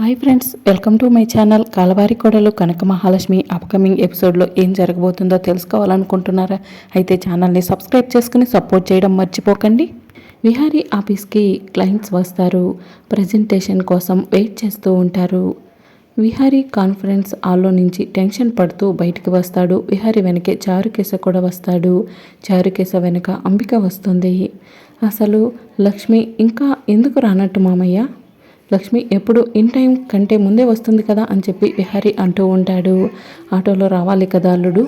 Hi friends welcome to my channel Kalavari Kodalu Kanaka Mahalakshmi upcoming ఎపిసోడ్లో ఏం జరగబోతుందో తెలుసుకోవాలనుకుంటున్నారా? అయితే ఛానల్ని సబ్స్క్రైబ్ చేసుకుని సపోర్ట్ చేయడం మర్చిపోకండి. విహారీ ఆఫీస్కి క్లయింట్స్ వస్తారు ప్రజెంటేషన్ కోసం వెయిట్ చేస్తూ ఉంటారు. విహారీ కాన్ఫరెన్స్ హాల్లో నుంచి టెన్షన్ పడుతూ బయటికి వస్తాడు. విహారీ వెనకే చారుకేశ కూడా వస్తాడు. చారుకేశ వెనక అంబిక వస్తుంది. అసలు లక్ష్మి ఇంకా ఎందుకు రానట్టు మామయ్య? లక్ష్మి ఎప్పుడు ఇన్ టైం కంటే ముందే వస్తుంది కదా అని చెప్పి విహారీ అంటూ ఉంటాడు. ఆటోలో రావాలి కదా అల్లుడు?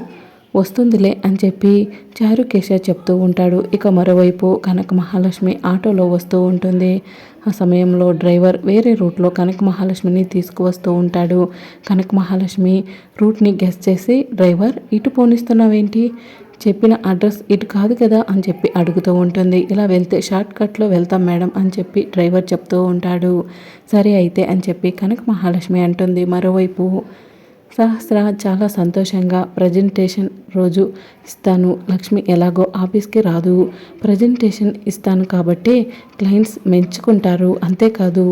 వస్తుందిలే అని చెప్పి చారుకేశ చెప్తూ ఉంటాడు. ఇక మరోవైపు కనక మహాలక్ష్మి ఆటోలో వస్తూ ఉంటుంది. ఆ సమయంలో డ్రైవర్ వేరే రూట్లో కనక మహాలక్ష్మిని తీసుకువస్తూ ఉంటాడు. కనక మహాలక్ష్మి రూట్ని గెస్ చేసి డ్రైవర్ ఇటు పోనిస్తున్నావేంటి? చెప్పిన అడ్రస్ ఇటు కాదు కదా అని చెప్పి అడుగుతూ ఉంటుంది. ఇలా వెళ్తే షార్ట్ కట్లో వెళ్తాం మేడం అని చెప్పి డ్రైవర్ చెప్తూ ఉంటాడు. సరే అయితే అని చెప్పి కనక మహాలక్ష్మి అంటుంది. మరోవైపు సహస్ర చాలా సంతోషంగా ప్రజెంటేషన్ రోజు ఇస్తాను. లక్ష్మి ఎలాగో ఆఫీస్కి రాదు. ప్రజెంటేషన్ ఇస్తాను కాబట్టి క్లయింట్స్ మెచ్చుకుంటారు. అంతేకాదు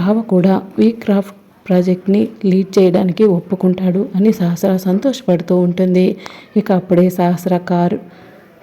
బావ కూడా వీ క్రాఫ్ట్ ప్రాజెక్ట్ని లీడ్ చేయడానికి ఒప్పుకుంటాడు అని సహస్ర సంతోషపడుతూ ఉంటుంది. ఇక అప్పుడే సహస్ర కారు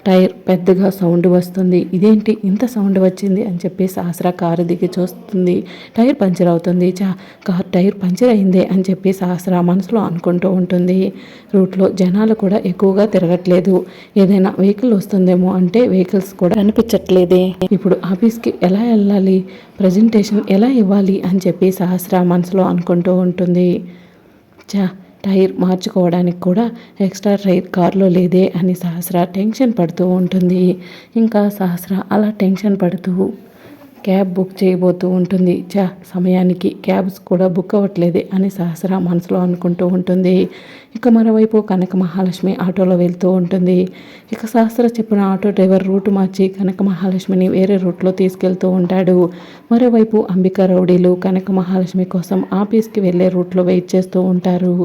టైర్ పెద్దగా సౌండ్ వస్తుంది. ఇదేంటి ఇంత సౌండ్ వచ్చింది అని చెప్పి ఆసరా కారు దిగి చూస్తుంది. టైర్ పంచర్ అవుతుంది. చా కార్ టైర్ పంచర్ అయిందే అని చెప్పి ఆసరా మనసులో అనుకుంటూ ఉంటుంది. రూట్లో జనాలు కూడా ఎక్కువగా తిరగట్లేదు. ఏదైనా వెహికల్ వస్తుందేమో అంటే వెహికల్స్ కూడా కనిపించట్లేదే. ఇప్పుడు ఆఫీస్కి ఎలా వెళ్ళాలి? ప్రజెంటేషన్ ఎలా ఇవ్వాలి? అని చెప్పి సహస్ర మనసులో అనుకుంటూ ఉంటుంది. చా టైర్ మార్చుకోవడానికి కూడా ఎక్స్ట్రా టైర్ కార్లో లేదే అని సహస్ర టెన్షన్ పడుతూ ఉంటుంది. ఇంకా సహస్ర అలా టెన్షన్ పడుతూ క్యాబ్ బుక్ చేయబోతూ ఉంటుంది. చా సమయానికి క్యాబ్స్ కూడా బుక్ అవ్వట్లేదే అని సహస్ర మనసులో అనుకుంటూ ఉంటుంది. ఇక మరోవైపు కనక మహాలక్ష్మి ఆటోలో వెళ్తూ ఉంటుంది. ఇక సహస్ర చెప్పిన ఆటో డ్రైవర్ రూట్ మార్చి కనక మహాలక్ష్మిని వేరే రూట్లో తీసుకెళ్తూ ఉంటాడు. మరోవైపు అంబికా రౌడీలు కనక మహాలక్ష్మి కోసం ఆఫీస్కి వెళ్ళే రూట్లో వెయిట్ చేస్తూ ఉంటారు.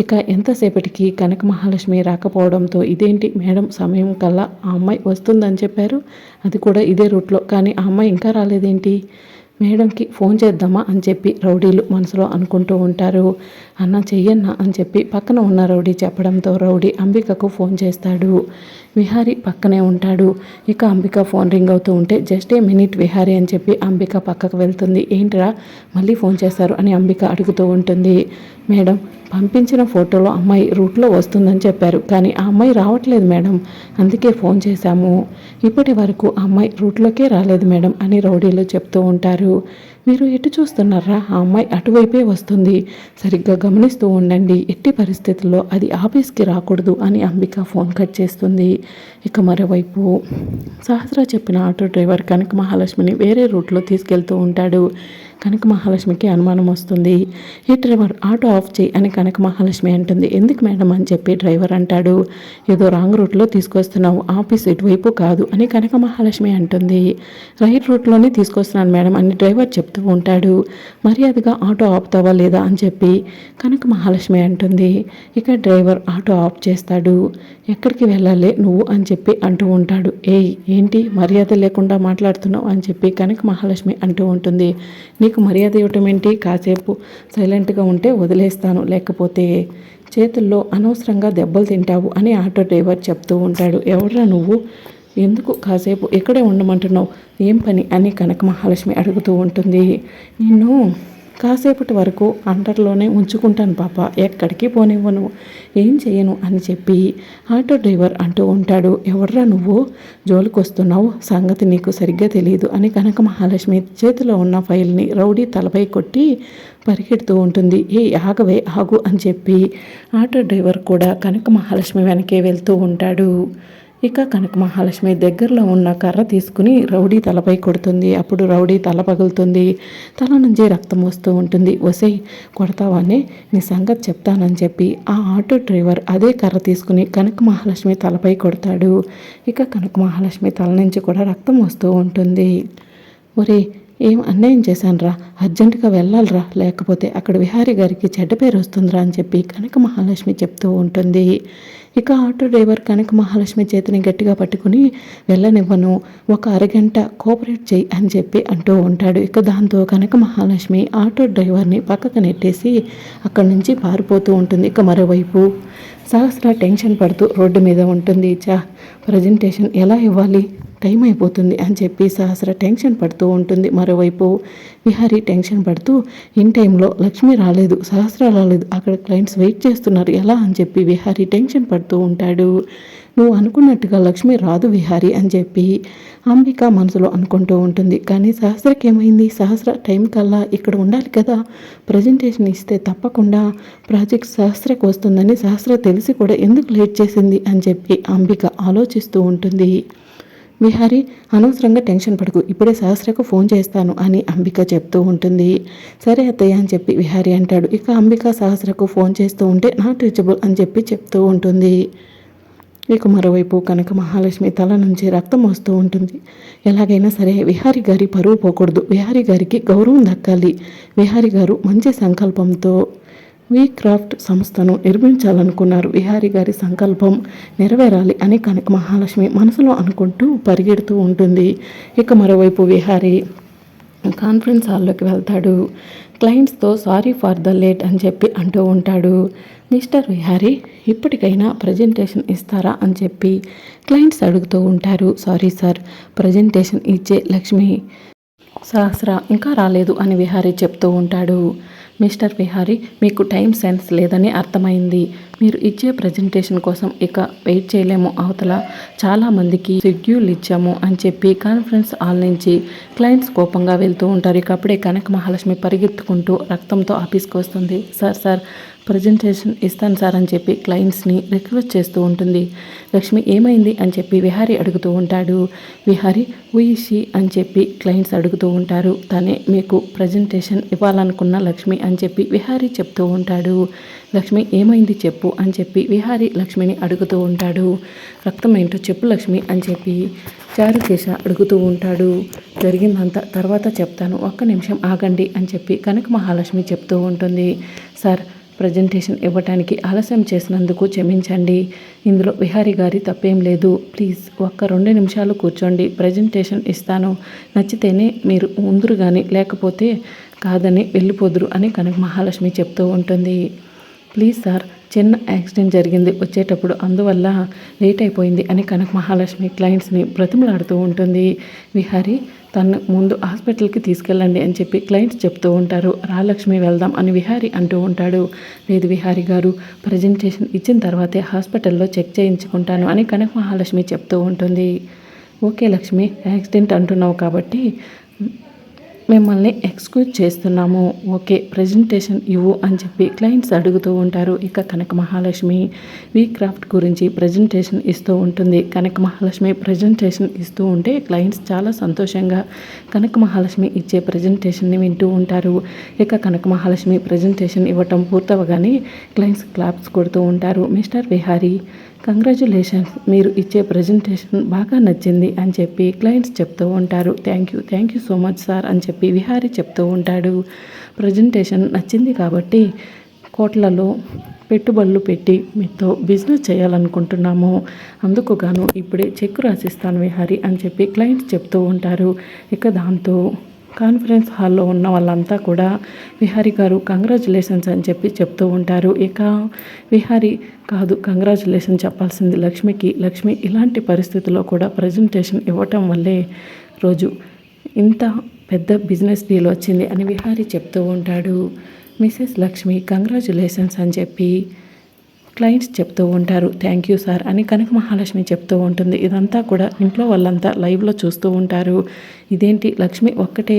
ఇక ఎంతసేపటికి కనక మహాలక్ష్మి రాకపోవడంతో ఇదేంటి? మేడం సమయం కల్లా ఆ అమ్మాయి వస్తుందని చెప్పారు. అది కూడా ఇదే రూట్లో. కానీ ఆ అమ్మాయి ఇంకా రాలేదేంటి? మేడంకి ఫోన్ చేద్దామా అని చెప్పి రౌడీలు మనసులో అనుకుంటూ ఉంటారు. అన్న చెయ్యన్నా అని చెప్పి పక్కన ఉన్న రౌడీ చెప్పడంతో రౌడీ అంబికకు ఫోన్ చేస్తాడు. విహారీ పక్కనే ఉంటాడు. ఇక అంబిక ఫోన్ రింగ్ అవుతూ ఉంటే జస్ట్ ఏ మినిట్ విహారీ అని చెప్పి అంబిక పక్కకు వెళ్తుంది. ఏంటిరా మళ్ళీ ఫోన్ చేస్తారు? అని అంబిక అడుగుతూ ఉంటుంది. మేడం పంపించిన ఫోటోలో అమ్మాయి రూట్లో వస్తుందని చెప్పారు కానీ ఆ అమ్మాయి రావట్లేదు మేడం. అందుకే ఫోన్ చేశాము. ఇప్పటి వరకు అమ్మాయి రూట్లోకే రాలేదు మేడం అని రౌడీలు చెప్తూ ఉంటారు. మీరు ఎటు చూస్తున్నారా? ఆ అమ్మాయి అటువైపే వస్తుంది. సరిగ్గా గమనిస్తూ ఉండండి. ఎట్టి పరిస్థితుల్లో అది ఆఫీస్కి రాకూడదు అని అంబిక ఫోన్ కట్ చేస్తుంది. ఇక మరోవైపు సహస్ర చెప్పిన ఆటో డ్రైవర్ కనక మహాలక్ష్మిని వేరే రూట్లో తీసుకెళ్తూ ఉంటాడు. కనక మహాలక్ష్మికి అనుమానం వస్తుంది. ఈ డ్రైవర్ ఆటో ఆఫ్ చేయి అని కనక మహాలక్ష్మి అంటుంది. ఎందుకు మేడం అని చెప్పి డ్రైవర్ అంటాడు. ఏదో రాంగ్ రూట్లో తీసుకొస్తున్నావు. ఆఫీస్ ఇటువైపు కాదు అని కనక మహాలక్ష్మి అంటుంది. రైట్ రూట్లోనే తీసుకొస్తున్నాను మేడం అని డ్రైవర్ చెప్తూ ఉంటాడు. మర్యాదగా ఆటో ఆపుతావా లేదా అని చెప్పి కనక మహాలక్ష్మి అంటుంది. ఇక డ్రైవర్ ఆటో ఆఫ్ చేస్తాడు. ఎక్కడికి వెళ్ళాలి నువ్వు అని చెప్పి అంటూ ఉంటాడు. ఏయ్ ఏంటి? మర్యాద లేకుండా మాట్లాడుతున్నావు అని చెప్పి కనక మహాలక్ష్మి అంటూ ఉంటుంది. నీకు మర్యాద ఇవ్వటం ఏంటి కాసేపు సైలెంట్గా ఉంటే వదిలేస్తాను. లేకపోతే చేతుల్లో అనవసరంగా దెబ్బలు తింటావు అని ఆటో డ్రైవర్ చెప్తూ ఉంటాడు. ఎవడ్రా నువ్వు? ఎందుకు కాసేపు ఇక్కడే ఉండమంటున్నావు? ఏం పని? అని కనక మహాలక్ష్మి అడుగుతూ ఉంటుంది. నేను కాసేపటి వరకు అండర్లోనే ఉంచుకుంటాను పాప ఎక్కడికి పోనివ్వను. ఏం చేయను అని చెప్పి ఆటో డ్రైవర్ అంటూ ఉంటాడు. ఎవర్రా నువ్వు? జోలికి వస్తున్నావు సంగతి నీకు సరిగ్గా తెలియదు అని కనక మహాలక్ష్మి చేతిలో ఉన్న ఫైల్ని రౌడీ తలపై కొట్టి పరిగెడుతూ ఉంటుంది. ఏ ఆగవే ఆగు అని చెప్పి ఆటో డ్రైవర్ కూడా కనక మహాలక్ష్మి వెనకే వెళ్తూ ఉంటాడు. ఇక కనక మహాలక్ష్మి దగ్గరలో ఉన్న కర్ర తీసుకుని రౌడీ తలపై కొడుతుంది. అప్పుడు రౌడీ తల పగులుతుంది. తల నుంచి రక్తం వస్తూ ఉంటుంది. వసే కొడతావని? నీ సంగతి చెప్తానని చెప్పి ఆ ఆటో డ్రైవర్ అదే కర్ర తీసుకుని కనక మహాలక్ష్మి తలపై కొడతాడు. ఇక కనక మహాలక్ష్మి తల నుంచి కూడా రక్తం వస్తూ ఉంటుంది. ఒరే ఏం అన్యాయం చేశానురా? అర్జెంటుగా వెళ్ళాలిరా? లేకపోతే అక్కడ విహారీ గారికి చెడ్డ పేరు వస్తుందిరా అని చెప్పి కనక మహాలక్ష్మి చెప్తూ ఉంటుంది. ఇక ఆటో డ్రైవర్ కనక మహాలక్ష్మి చేతిని గట్టిగా పట్టుకుని వెళ్ళనివ్వను. ఒక అరగంట కోఆపరేట్ చేయి అని చెప్పి అంటూ ఉంటాడు. ఇక దాంతో కనక మహాలక్ష్మి ఆటో డ్రైవర్ని పక్కకు నెట్టేసి అక్కడి నుంచి పారిపోతూ ఉంటుంది. ఇక మరోవైపు సహస్ర టెన్షన్ పడుతూ రోడ్డు మీద ఉంటుంది. చా ప్రజెంటేషన్ ఎలా ఇవ్వాలి? టైం అయిపోతుంది అని చెప్పి సహస్ర టెన్షన్ పడుతూ ఉంటుంది. మరోవైపు విహారీ టెన్షన్ పడుతూ ఇన్ టైంలో లక్ష్మి రాలేదు సహస్ర రాలేదు అక్కడ క్లయింట్స్ వెయిట్ చేస్తున్నారు ఎలా? అని చెప్పి విహారీ టెన్షన్ పడుతూ ఉంటాడు. నువ్వు అనుకున్నట్టుగా లక్ష్మి రాదు విహారీ అని చెప్పి అంబిక మనసులో అనుకుంటూ ఉంటుంది. కానీ సహస్రకి ఏమైంది సహస్ర టైం కల్లా ఇక్కడ ఉండాలి కదా. ప్రజెంటేషన్ ఇస్తే తప్పకుండా ప్రాజెక్ట్ సహస్రకు వస్తుందని సహస్ర తెలిసి కూడా ఎందుకు లేట్ చేసింది? అని చెప్పి అంబిక ఆలోచిస్తూ ఉంటుంది. విహారి అనవసరంగా టెన్షన్ పడకు. ఇప్పుడే సహస్రకు ఫోన్ చేస్తాను అని అంబిక చెప్తూ ఉంటుంది. సరే అత్తయ్య అని చెప్పి విహారి అంటాడు. ఇక అంబిక సహస్రకు ఫోన్ చేస్తూ ఉంటే నాట్ రీచబుల్ అని చెప్పి చెప్తూ ఉంటుంది. ఇక మరోవైపు కనుక మహాలక్ష్మి తల నుంచి రక్తం వస్తూ ఉంటుంది. ఎలాగైనా సరే విహారి గారి పరువు పోకూడదు. విహారి గారికి గౌరవం దక్కాలి. విహారి గారు మంచి సంకల్పంతో వీ క్రాఫ్ట్ సంస్థను నిర్మించాలనుకున్నారు. విహారి గారి సంకల్పం నెరవేరాలి అని కనక మహాలక్ష్మి మనసులో అనుకుంటూ పరిగెడుతూ ఉంటుంది. ఇక మరోవైపు విహారి కాన్ఫరెన్స్ హాల్లోకి వెళ్తాడు. క్లయింట్స్తో సారీ ఫర్ ద లేట్ అని చెప్పి అంటూ ఉంటాడు. మిస్టర్ విహారీ ఇప్పటికైనా ప్రజెంటేషన్ ఇస్తారా అని చెప్పి క్లయింట్స్ అడుగుతూ ఉంటారు. సారీ సార్ ప్రజెంటేషన్ ఇచ్చే లక్ష్మి సహస్ర ఇంకా రాలేదు అని విహారీ చెప్తూ ఉంటాడు. మిస్టర్ విహారీ మీకు టైం సెన్స్ లేదని అర్థమైంది. మీరు ఇచ్చే ప్రజెంటేషన్ కోసం ఇక వెయిట్ చేయలేము అవతల. చాలామందికి షెడ్యూల్ ఇచ్చాము అని చెప్పి కాన్ఫరెన్స్ హాల్ నుంచి క్లయింట్స్ కోపంగా వెళ్తూ ఉంటారు. ఇక అప్పుడే కనక మహాలక్ష్మి పరిగెత్తుకుంటూ రక్తంతో ఆఫీస్కి వస్తుంది. సార్ సార్ ప్రజెంటేషన్ ఇస్తాను సార్ అని చెప్పి క్లయింట్స్ని రిక్వెస్ట్ చేస్తూ ఉంటుంది. లక్ష్మి ఏమైంది? అని చెప్పి విహారీ అడుగుతూ ఉంటాడు. విహారీ ఉయిషి అని చెప్పి క్లయింట్స్ అడుగుతూ ఉంటారు. తనే మీకు ప్రజెంటేషన్ ఇవ్వాలనుకున్న లక్ష్మి అని చెప్పి విహారీ చెప్తూ ఉంటాడు. లక్ష్మి ఏమైంది? చెప్పు అని చెప్పి విహారీ లక్ష్మిని అడుగుతూ ఉంటాడు. రక్తం ఏంటో చెప్పు లక్ష్మి అని చెప్పి చారుకేశ అడుగుతూ ఉంటాడు. జరిగిందంతా తర్వాత చెప్తాను. ఒక్క నిమిషం ఆగండి అని చెప్పి కనక మహాలక్ష్మి చెప్తూ ఉంటుంది. సార్ ప్రజెంటేషన్ ఇవ్వటానికి ఆలస్యం చేసినందుకు క్షమించండి. ఇందులో విహారి గారి తప్పేం లేదు. ప్లీజ్ ఒక్క రెండు నిమిషాలు కూర్చోండి. ప్రజెంటేషన్ ఇస్తాను. నచ్చితేనే మీరు ముందురు కానీ లేకపోతే కాదని వెళ్ళిపోదురు అని కనక మహాలక్ష్మి చెప్తూ ఉంటుంది. ప్లీజ్ సార్ చిన్న యాక్సిడెంట్ జరిగింది. వచ్చేటప్పుడు అందువల్ల లేట్ అయిపోయింది అని కనక మహాలక్ష్మి క్లయింట్స్ని బ్రతిమలాడుతూ ఉంటుంది. విహారీ తను ముందు హాస్పిటల్కి తీసుకెళ్ళండి అని చెప్పి క్లయింట్స్ చెప్తూ ఉంటారు. రాలక్ష్మి వెళ్దాం అని విహారి అంటూ ఉంటాడు. లేదు విహారి గారు ప్రజెంటేషన్ ఇచ్చిన తర్వాతే హాస్పిటల్లో చెక్ చేయించుకుంటాను అని కనక మహాలక్ష్మి చెప్తూ ఉంటుంది. ఓకే లక్ష్మి యాక్సిడెంట్ అంటున్నావు కాబట్టి మిమ్మల్ని ఎక్స్క్యూజ్ చేస్తున్నాము. ఓకే ప్రజెంటేషన్ ఇవ్వు అని చెప్పి క్లయింట్స్ అడుగుతూ ఉంటారు. ఇక కనక మహాలక్ష్మి వీ క్రాఫ్ట్ గురించి ప్రజెంటేషన్ ఇస్తూ ఉంటుంది. కనక మహాలక్ష్మి ప్రజెంటేషన్ ఇస్తూ ఉంటే క్లయింట్స్ చాలా సంతోషంగా కనక మహాలక్ష్మి ఇచ్చే ప్రజెంటేషన్ని వింటూ ఉంటారు. ఇక కనక మహాలక్ష్మి ప్రజెంటేషన్ ఇవ్వటం పూర్తవగానే క్లయింట్స్ క్లాప్స్ కొడుతూ ఉంటారు. మిస్టర్ విహారీ కంగ్రాచులేషన్స్ మీరు ఇచ్చే ప్రజెంటేషన్ బాగా నచ్చింది అని చెప్పి క్లయింట్స్ చెప్తూ ఉంటారు. Thank you thank you so much sir అని చెప్పి విహారీ చెప్తూ ఉంటాడు. ప్రజెంటేషన్ నచ్చింది కాబట్టి కోట్లలో పెట్టుబడులు పెట్టి మీతో బిజినెస్ చేయాలనుకుంటున్నాము. అందుకు గాను ఇప్పుడే చెక్ రాసిస్తాను విహారీ అని చెప్పి క్లయింట్స్ చెప్తూ ఉంటారు. ఇక దాంతో కాన్ఫరెన్స్ హాల్లో ఉన్న వాళ్ళంతా కూడా విహారి గారు కంగ్రాచులేషన్స్ అని చెప్పి చెప్తూ ఉంటారు. ఇక విహారి కాదు కంగ్రాచులేషన్ చెప్పాల్సింది లక్ష్మికి. లక్ష్మి ఇలాంటి పరిస్థితుల్లో కూడా ప్రజెంటేషన్ ఇవ్వటం వల్లే రోజు ఇంత పెద్ద బిజినెస్ డీల్ వచ్చింది అని విహారి చెప్తూ ఉంటాడు. మిసెస్ లక్ష్మి కంగ్రాచులేషన్స్ అని చెప్పి క్లయింట్స్ చెప్తూ ఉంటారు థ్యాంక్ యూ సార్ అని కనక మహాలక్ష్మి చెప్తూ ఉంటుంది. ఇదంతా కూడా ఇంట్లో వాళ్ళంతా లైవ్లో చూస్తూ ఉంటారు. ఇదేంటి? లక్ష్మి ఒక్కటే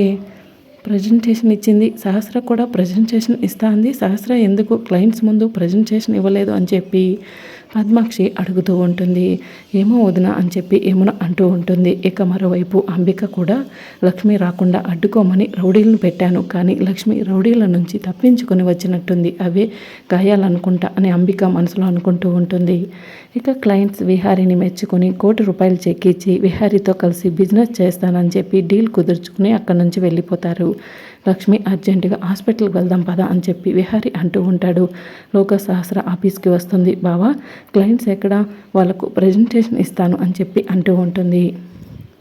ప్రజెంటేషన్ ఇచ్చింది. సహస్ర కూడా ప్రజెంటేషన్ ఇస్తా అంది సహస్ర ఎందుకు? క్లయింట్స్ ముందు ప్రజెంటేషన్ ఇవ్వలేదు అని చెప్పి పద్మాక్షి అడుగుతూ ఉంటుంది ఏమో వదిన అని చెప్పి ఏమో అంటూ ఉంటుంది. ఇక మరోవైపు అంబిక కూడా లక్ష్మి రాకుండా అడ్డుకోమని రౌడీలను పెట్టాను కానీ లక్ష్మి రౌడీల నుంచి తప్పించుకొని వచ్చినట్టుంది. అవే గాయాలనుకుంటా అని అంబిక మనసులో అనుకుంటూ ఉంటుంది. ఇక క్లయింట్స్ విహారీని మెచ్చుకొని కోటి రూపాయలు చెక్కించి విహారీతో కలిసి బిజినెస్ చేస్తానని చెప్పి డీల్ కుదుర్చుకుని అక్కడి నుంచి వెళ్ళిపోతారు. లక్ష్మి అర్జెంటుగా హాస్పిటల్కి వెళ్దాం పదా అని చెప్పి విహారీ అంటూ ఉంటాడు. లోక సహస్ర ఆఫీస్కి వస్తుంది. బావా క్లయింట్స్ ఎక్కడ? వాళ్ళకు ప్రజెంటేషన్ ఇస్తాను అని చెప్పి అంటూ ఉంటుంది.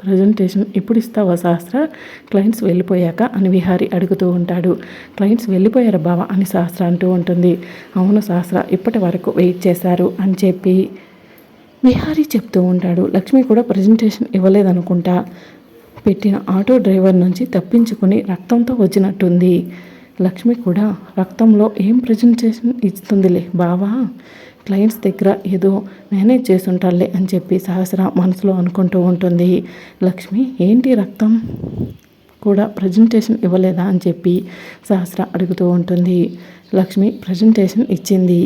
ప్రజెంటేషన్ ఇప్పుడు ఇస్తావా శాస్త్ర? క్లయింట్స్ వెళ్ళిపోయాక అని విహారి అడుగుతూ ఉంటాడు. క్లయింట్స్ వెళ్ళిపోయారు బావ అని శాస్త్ర అంటూ ఉంటుంది. అవును శాస్త్ర ఇప్పటి వరకు వెయిట్ చేశారు అని చెప్పి విహారీ చెప్తూ ఉంటాడు. లక్ష్మి కూడా ప్రజెంటేషన్ ఇవ్వలేదనుకుంటా. పెట్టిన ఆటో డ్రైవర్ నుంచి తప్పించుకుని రక్తంతో వచ్చినట్టుంది. లక్ష్మి కూడా రక్తంలో ఏం ప్రజెంటేషన్ ఇస్తుందిలే బావా? క్లయింట్స్ దగ్గర ఏదో మేనేజ్ చేసుంటాలే అని చెప్పి సహస్ర మనసులో అనుకుంటూ ఉంటుంది. లక్ష్మి ఏంటి రక్తం? కూడా ప్రజెంటేషన్ ఇవ్వలేదా? అని చెప్పి సహస్ర అడుగుతూ ఉంటుంది. లక్ష్మి ప్రజెంటేషన్ ఇచ్చింది.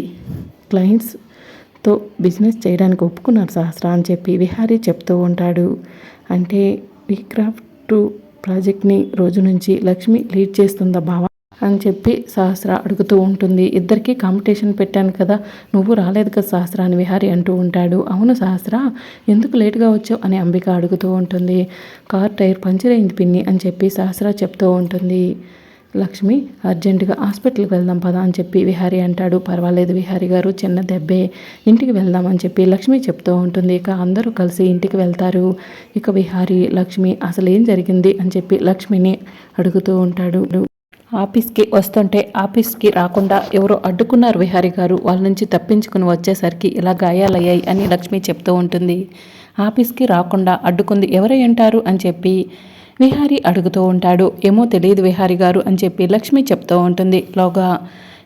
క్లయింట్స్తో బిజినెస్ చేయడానికి ఒప్పుకున్నారు సహస్ర అని చెప్పి విహారీ చెప్తూ ఉంటాడు. అంటే ఈ క్రాఫ్ట్ ప్రాజెక్ట్ని రోజు నుంచి లక్ష్మి లీడ్ చేస్తుందా బావా? అని చెప్పి సహస్ర అడుగుతూ ఉంటుంది. ఇద్దరికి కాంపిటీషన్ పెట్టాను కదా నువ్వు రాలేదు కదా సహస్ర అని విహారి అంటూ ఉంటాడు. అవును సహస్ర ఎందుకు లేటుగా వచ్చావు అని అంబిక అడుగుతూ ఉంటుంది. కార్ టైర్ పంచర్ అయింది పిన్ని అని చెప్పి సహస్ర చెప్తూ ఉంటుంది. లక్ష్మి అర్జెంటుగా హాస్పిటల్కి వెళ్దాం పదా అని చెప్పి విహారీ అంటాడు. పర్వాలేదు విహారీ గారు చిన్న దెబ్బే. ఇంటికి వెళ్దాం అని చెప్పి లక్ష్మి చెప్తూ ఉంటుంది. ఇక అందరూ కలిసి ఇంటికి వెళ్తారు. ఇక విహారీ లక్ష్మి అసలు ఏం జరిగింది అని చెప్పి లక్ష్మిని అడుగుతూ ఉంటాడు. ఆఫీస్కి వస్తుంటే ఆఫీస్కి రాకుండా ఎవరో అడ్డుకున్నారు విహారీ గారు. వాళ్ళ నుంచి తప్పించుకుని వచ్చేసరికి ఇలా గాయాలయ్యాయి అని లక్ష్మి చెప్తూ ఉంటుంది. ఆఫీస్కి రాకుండా అడ్డుకుంది ఎవరై అంటారు అని చెప్పి విహారీ అడుగుతూ ఉంటాడు. ఏమో తెలియదు విహారీ గారు అని చెప్పి లక్ష్మి చెప్తూ ఉంటుంది. లోగా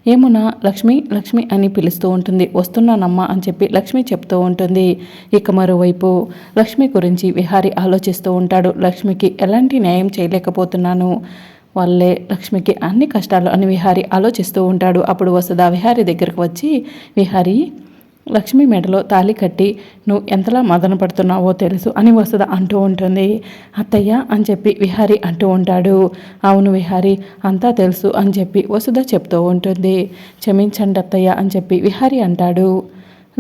ఏమునా లక్ష్మి లక్ష్మి అని పిలుస్తూ ఉంటుంది. వస్తున్నానమ్మా అని చెప్పి లక్ష్మి చెప్తూ ఉంటుంది. ఇక మరోవైపు లక్ష్మి గురించి విహారీ ఆలోచిస్తూ ఉంటాడు. లక్ష్మికి ఎలాంటి న్యాయం చేయలేకపోతున్నాను. వాళ్ళే లక్ష్మికి అన్ని కష్టాలు అని విహారి ఆలోచిస్తూ ఉంటాడు. అప్పుడు వసుదా విహారి దగ్గరకు వచ్చి విహారి లక్ష్మి మెడలో తాళి కట్టి నువ్వు ఎంతలా మదన పడుతున్నావో తెలుసు అని వసుధ అంటూ ఉంటుంది. అత్తయ్య అని చెప్పి విహారి అంటూ ఉంటాడు. అవును విహారి అంతా తెలుసు అని చెప్పి వసుధ చెప్తూ ఉంటుంది. క్షమించండి అత్తయ్య అని చెప్పి విహారి అంటాడు.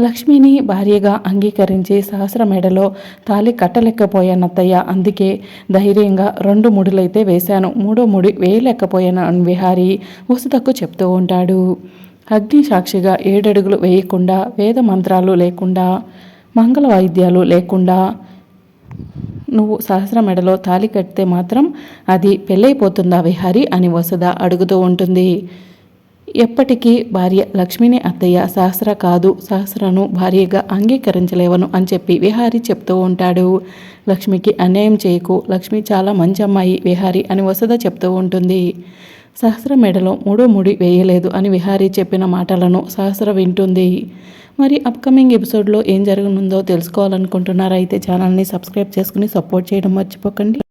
లక్ష్మిని భార్యగా అంగీకరించి సహస్ర మెడలో తాలి కట్టలేకపోయానత్తయ్య. అందుకే ధైర్యంగా రెండు ముడులైతే వేశాను. మూడో ముడి వేయలేకపోయాను విహారి ఉసుతకు చెప్తూ ఉంటాడు. అగ్ని సాక్షిగా ఏడడుగులు వేయకుండా వేద మంత్రాలు లేకుండా మంగళ వాయిద్యాలు లేకుండా నువ్వు సహస్ర మెడలో తాలి కడితే మాత్రం అది పెళ్ళైపోతుందా విహారి అని వసుద అడుగుతూ ఉంటుంది. ఎప్పటికీ భార్య లక్ష్మిని అత్తయ్య సహస్ర కాదు సహస్రను భార్యగా అంగీకరించలేవను అని చెప్పి విహారి చెప్తూ ఉంటాడు. లక్ష్మికి అన్యాయం చేయకు. లక్ష్మి చాలా మంచి అమ్మాయి విహారి అని వసద చెప్తూ ఉంటుంది. సహస్ర మెడలో మూడో ముడి వేయలేదు అని విహారీ చెప్పిన మాటలను సహస్ర వింటుంది. మరి అప్కమింగ్ ఎపిసోడ్లో ఏం జరగనుందో తెలుసుకోవాలనుకుంటున్నారైతే ఛానల్ని సబ్స్క్రైబ్ చేసుకుని సపోర్ట్ చేయడం మర్చిపోకండి.